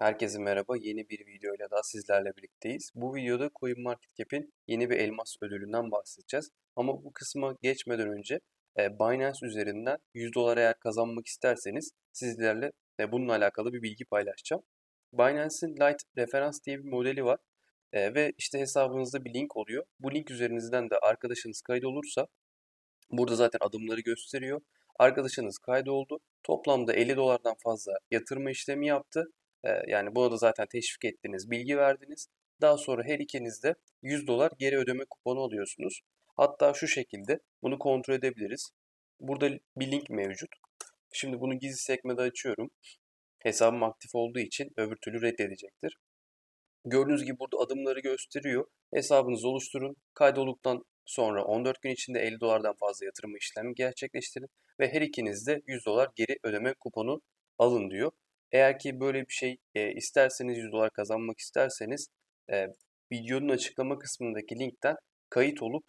Herkese merhaba. Yeni bir videoyla daha sizlerle birlikteyiz. Bu videoda CoinMarketCap'in yeni bir elmas ödülünden bahsedeceğiz. Ama bu kısma geçmeden önce e, Binance üzerinden 100 dolar eğer kazanmak isterseniz sizlerle e, bununla alakalı bir bilgi paylaşacağım. Binance'in Lite Referans diye bir modeli var. E, ve işte hesabınızda bir link oluyor. Bu link üzerinizden de arkadaşınız kaydolursa burada zaten adımları gösteriyor. Arkadaşınız kaydoldu. Toplamda 50 dolardan fazla yatırma işlemi yaptı yani buna da zaten teşvik ettiniz, bilgi verdiniz. Daha sonra her ikiniz de 100 dolar geri ödeme kuponu alıyorsunuz. Hatta şu şekilde bunu kontrol edebiliriz. Burada bir link mevcut. Şimdi bunu gizli sekmede açıyorum. Hesabım aktif olduğu için öbür türlü reddedecektir. Gördüğünüz gibi burada adımları gösteriyor. Hesabınızı oluşturun. Kaydolduktan sonra 14 gün içinde 50 dolardan fazla yatırım işlemi gerçekleştirin ve her ikiniz de 100 dolar geri ödeme kuponu alın diyor. Eğer ki böyle bir şey e, isterseniz 100 dolar kazanmak isterseniz e, videonun açıklama kısmındaki linkten kayıt olup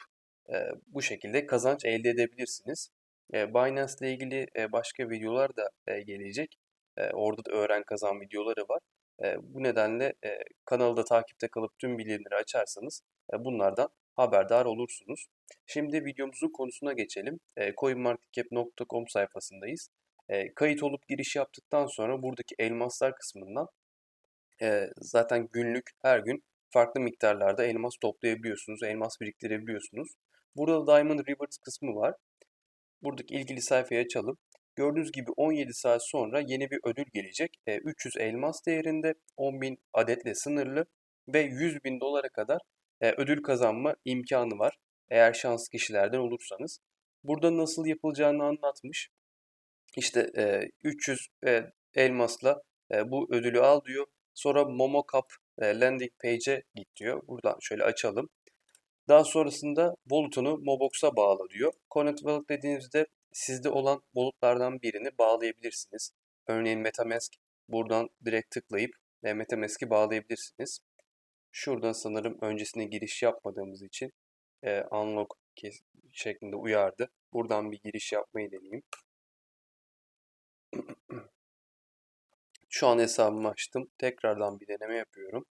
e, bu şekilde kazanç elde edebilirsiniz. E, Binance ile ilgili e, başka videolar da e, gelecek. E, orada da öğren kazan videoları var. E, bu nedenle e, kanalda takipte kalıp tüm bildirimleri açarsanız e, bunlardan haberdar olursunuz. Şimdi videomuzun konusuna geçelim. E, coinmarketcap.com sayfasındayız. E, kayıt olup giriş yaptıktan sonra buradaki elmaslar kısmından e, zaten günlük her gün farklı miktarlarda elmas toplayabiliyorsunuz, elmas biriktirebiliyorsunuz. Burada Diamond Rewards kısmı var. Buradaki ilgili sayfayı açalım. Gördüğünüz gibi 17 saat sonra yeni bir ödül gelecek. E, 300 elmas değerinde 10.000 adetle sınırlı ve 100 bin dolara kadar e, ödül kazanma imkanı var. Eğer şanslı kişilerden olursanız. Burada nasıl yapılacağını anlatmış. İşte e, 300 e, elmasla e, bu ödülü al diyor. Sonra MomoCap e, landing page'e git diyor. Buradan şöyle açalım. Daha sonrasında bulutunu Mobox'a bağla diyor. Connect Wallet dediğinizde sizde olan bulutlardan birini bağlayabilirsiniz. Örneğin Metamask buradan direkt tıklayıp e, Metamask'i bağlayabilirsiniz. Şuradan sanırım öncesine giriş yapmadığımız için e, unlock şeklinde uyardı. Buradan bir giriş yapmayı deneyeyim. Şu an hesabımı açtım. Tekrardan bir deneme yapıyorum.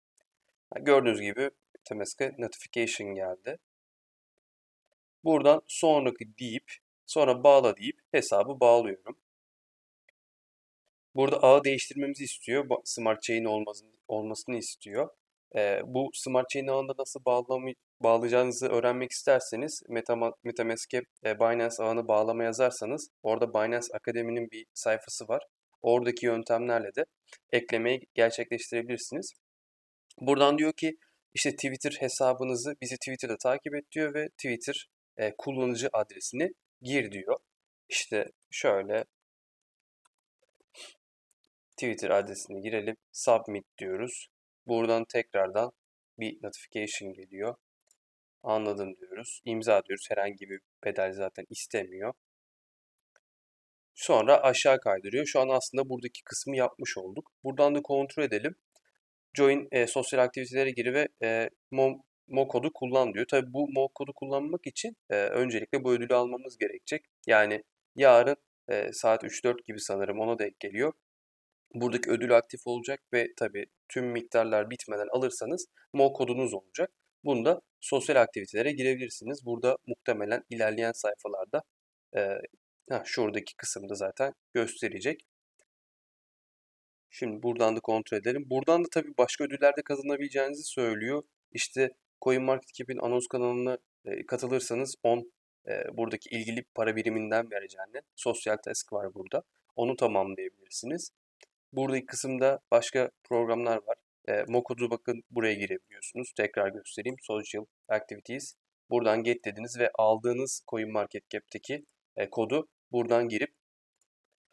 Gördüğünüz gibi Metamask'e notification geldi. Buradan sonraki deyip sonra bağla deyip hesabı bağlıyorum. Burada ağı değiştirmemizi istiyor. Smart Chain olmasını, olmasını istiyor. Ee, bu Smart Chain ağında nasıl bağlamı, bağlayacağınızı öğrenmek isterseniz Metamask'e e, Binance ağını bağlama yazarsanız orada Binance Akademi'nin bir sayfası var. Oradaki yöntemlerle de eklemeyi gerçekleştirebilirsiniz. Buradan diyor ki işte Twitter hesabınızı bizi Twitter'da takip et diyor ve Twitter e, kullanıcı adresini gir diyor. İşte şöyle Twitter adresini girelim. Submit diyoruz. Buradan tekrardan bir notification geliyor. Anladım diyoruz. İmza diyoruz. Herhangi bir bedel zaten istemiyor. Sonra aşağı kaydırıyor. Şu an aslında buradaki kısmı yapmış olduk. Buradan da kontrol edelim. Join e, sosyal aktivitelere gir ve e, mom, mo kodu kullan diyor. Tabi bu mo kodu kullanmak için e, öncelikle bu ödülü almamız gerekecek. Yani yarın e, saat 3-4 gibi sanırım ona denk geliyor. Buradaki ödül aktif olacak ve tabi tüm miktarlar bitmeden alırsanız mo kodunuz olacak. Bunda sosyal aktivitelere girebilirsiniz. Burada muhtemelen ilerleyen sayfalarda e, heh, şuradaki kısımda zaten gösterecek. Şimdi buradan da kontrol edelim. Buradan da tabii başka ödüllerde kazanabileceğinizi söylüyor. İşte CoinMarketCap'in anons kanalına e, katılırsanız 10 e, buradaki ilgili para biriminden vereceğini sosyal task var burada. Onu tamamlayabilirsiniz. Buradaki kısımda başka programlar var. E, Mokodu bakın buraya girebiliyorsunuz. Tekrar göstereyim. Social Activities. Buradan get dediniz ve aldığınız CoinMarketCap'teki e, kodu buradan girip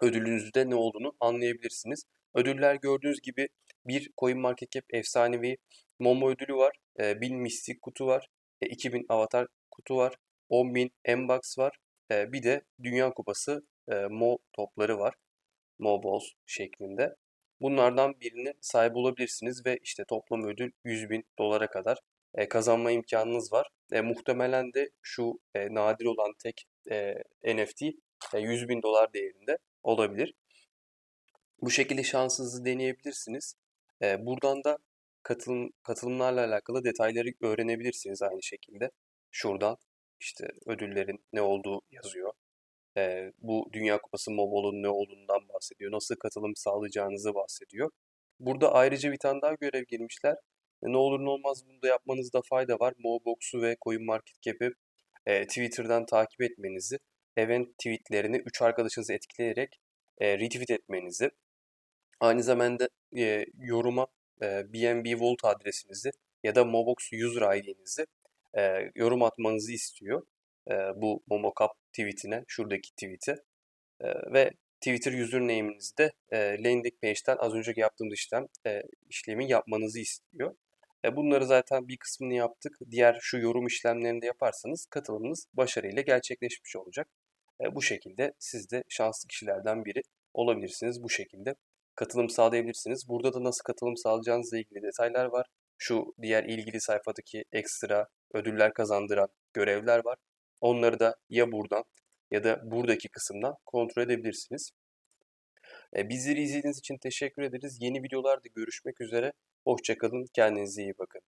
ödülünüzde ne olduğunu anlayabilirsiniz. Ödüller gördüğünüz gibi bir CoinMarketCap efsanevi Momo ödülü var. E, 1000 mistik kutu var. E, 2000 avatar kutu var. 10.000 M-Box var. E, bir de Dünya Kupası e, Mo topları var. Mo Balls şeklinde. Bunlardan birini sahip olabilirsiniz ve işte toplam ödül 100 bin dolara kadar e, kazanma imkanınız var. E, muhtemelen de şu e, nadir olan tek e, NFT e, 100 bin dolar değerinde olabilir. Bu şekilde şansınızı deneyebilirsiniz. Eee, buradan da katılım katılımlarla alakalı detayları öğrenebilirsiniz aynı şekilde. Şuradan işte ödüllerin ne olduğu yazıyor. Eee, bu Dünya Kupası MOBOL'un ne olduğundan bahsediyor. Nasıl katılım sağlayacağınızı bahsediyor. Burada ayrıca bir tane daha görev girmişler. E, Ne olur ne olmaz bunu da yapmanızda fayda var. Mobox'u ve CoinMarketCap'i e, Twitter'dan takip etmenizi, event tweetlerini 3 arkadaşınızı etkileyerek e, retweet etmenizi, aynı zamanda e, yoruma e, BNB Vault adresinizi ya da Mobox user ID'nizi e, yorum atmanızı istiyor. E, bu MomoCup tweetine, şuradaki tweet'e. E, ve Twitter username'inizi de e, landing page'ten az önceki yaptığımız işlem e, işlemi yapmanızı istiyor. E, bunları zaten bir kısmını yaptık. Diğer şu yorum işlemlerini de yaparsanız katılımınız başarıyla gerçekleşmiş olacak. E, bu şekilde siz de şanslı kişilerden biri olabilirsiniz. Bu şekilde katılım sağlayabilirsiniz. Burada da nasıl katılım sağlayacağınızla ilgili detaylar var. Şu diğer ilgili sayfadaki ekstra ödüller kazandıran görevler var. Onları da ya buradan ya da buradaki kısımdan kontrol edebilirsiniz. E, bizleri izlediğiniz için teşekkür ederiz. Yeni videolarda görüşmek üzere. Hoşçakalın. Kendinize iyi bakın.